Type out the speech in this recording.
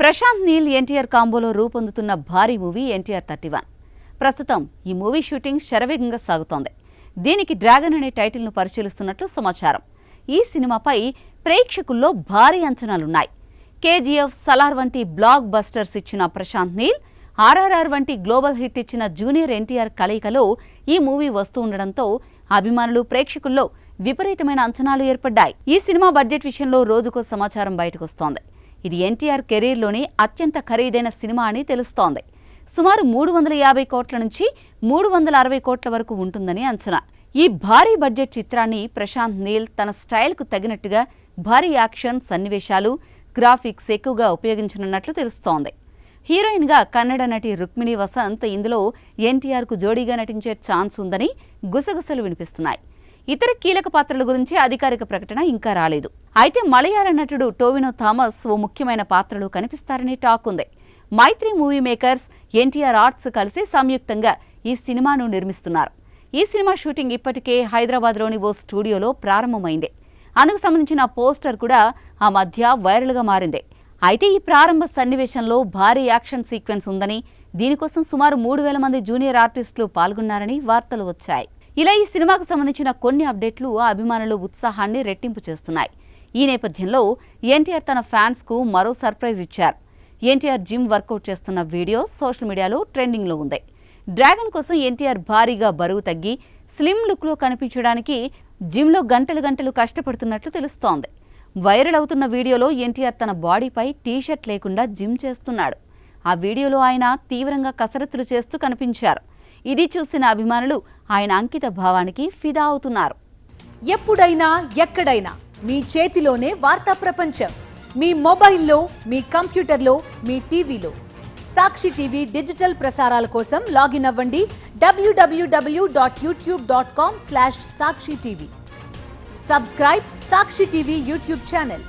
ప్రశాంత్ నీల్ ఎన్టీఆర్ కాంబోలో రూపొందుతున్న భారీ movie NTR thirty one. ప్రస్తుతం ఈ మూవీ షూటింగ్ శరవేగంగా సాగుతోంది. దీనికి డ్రాగన్ అనే టైటిల్ను పరిశీలిస్తున్నట్లు సమాచారం. ఈ సినిమాపై ప్రేక్షకుల్లో భారీ అంచనాలున్నాయి. కేజీఎఫ్ సలార్ వంటి బ్లాక్ బస్టర్స్ ఇచ్చిన ప్రశాంత్ నీల్ ఆర్ఆర్ఆర్ వంటి గ్లోబల్ హిట్ ఇచ్చిన జూనియర్ ఎన్టీఆర్ కలయికలో ఈ మూవీ వస్తూ ఉండడంతో అభిమానులు ప్రేక్షకుల్లో విపరీతమైన అంచనాలు ఏర్పడ్డాయి. ఈ సినిమా బడ్జెట్ విషయంలో రోజుకో సమాచారం బయటకొస్తోంది. ఇది ఎన్టీఆర్ కెరీర్లోనే అత్యంత ఖరీదైన సినిమా అని తెలుస్తోంది. సుమారు మూడు వందల యాభై కోట్ల నుంచి మూడు వందల అరవై కోట్ల వరకు ఉంటుందని అంచనా. ఈ భారీ బడ్జెట్ చిత్రాన్ని ప్రశాంత్ నీల్ తన స్టైల్కు తగినట్టుగా భారీ యాక్షన్ సన్నివేశాలు గ్రాఫిక్స్ ఎక్కువగా ఉపయోగించనున్నట్లు తెలుస్తోంది. హీరోయిన్గా కన్నడ నటి రుక్మిణి వసంత్ ఇందులో ఎన్టీఆర్కు జోడీగా నటించే ఛాన్స్ ఉందని గుసగుసలు వినిపిస్తున్నాయి. ఇతర కీలక పాత్రల గురించి అధికారిక ప్రకటన ఇంకా రాలేదు. అయితే మలయాళ నటుడు టోవినో థామస్ ఓ ముఖ్యమైన పాత్రలో కనిపిస్తారని టాక్ ఉంది. Mythri movie makers NTR arts కలిసి సంయుక్తంగా ఈ సినిమాను నిర్మిస్తున్నారు. ఈ సినిమా షూటింగ్ ఇప్పటికే హైదరాబాద్లోని ఓ స్టూడియోలో ప్రారంభమైంది. అందుకు సంబంధించిన పోస్టర్ కూడా ఆ మధ్య వైరల్గా మారింది. అయితే ఈ ప్రారంభ సన్నివేశంలో భారీ యాక్షన్ సీక్వెన్స్ ఉందని దీనికోసం సుమారు మూడు వేల మంది జూనియర్ ఆర్టిస్టులు పాల్గొన్నారని వార్తలు వచ్చాయి. ఇలా ఈ సినిమాకు సంబంధించిన కొన్ని అప్డేట్లు ఆ అభిమానుల ఉత్సాహాన్ని రెట్టింపు చేస్తున్నాయి. ఈ నేపథ్యంలో ఎన్టీఆర్ తన ఫ్యాన్స్కు మరో సర్ప్రైజ్ ఇచ్చారు. ఎన్టీఆర్ జిమ్ వర్కౌట్ చేస్తున్న వీడియో సోషల్ మీడియాలో ట్రెండింగ్లో ఉంది. డ్రాగన్ కోసం ఎన్టీఆర్ భారీగా బరువు తగ్గి స్లిమ్ లుక్లో కనిపించడానికి జిమ్లో గంటలు గంటలు కష్టపడుతున్నట్లు తెలుస్తోంది. వైరల్ అవుతున్న వీడియోలో ఎన్టీఆర్ తన బాడీపై టీషర్ట్ లేకుండా జిమ్ చేస్తున్నాడు. ఆ వీడియోలో ఆయన తీవ్రంగా కసరత్తులు చేస్తూ కనిపించారు. ఇది చూసిన అభిమానులు ఆయన అంకిత భావానికి ఫిదా అవుతున్నారు ఎప్పుడైనా ఎక్కడైనా మీ చేతిలోనే వార్తా ప్రపంచం. మీ మొబైల్లో మీ కంప్యూటర్లో మీ టీవీలో. సాక్షి టీవీ డిజిటల్ ప్రసారాల కోసం లాగిన్ అవ్వండి. W W W dot YouTube dot com slash Sakshi TV. Subscribe Sakshi TV YouTube channel.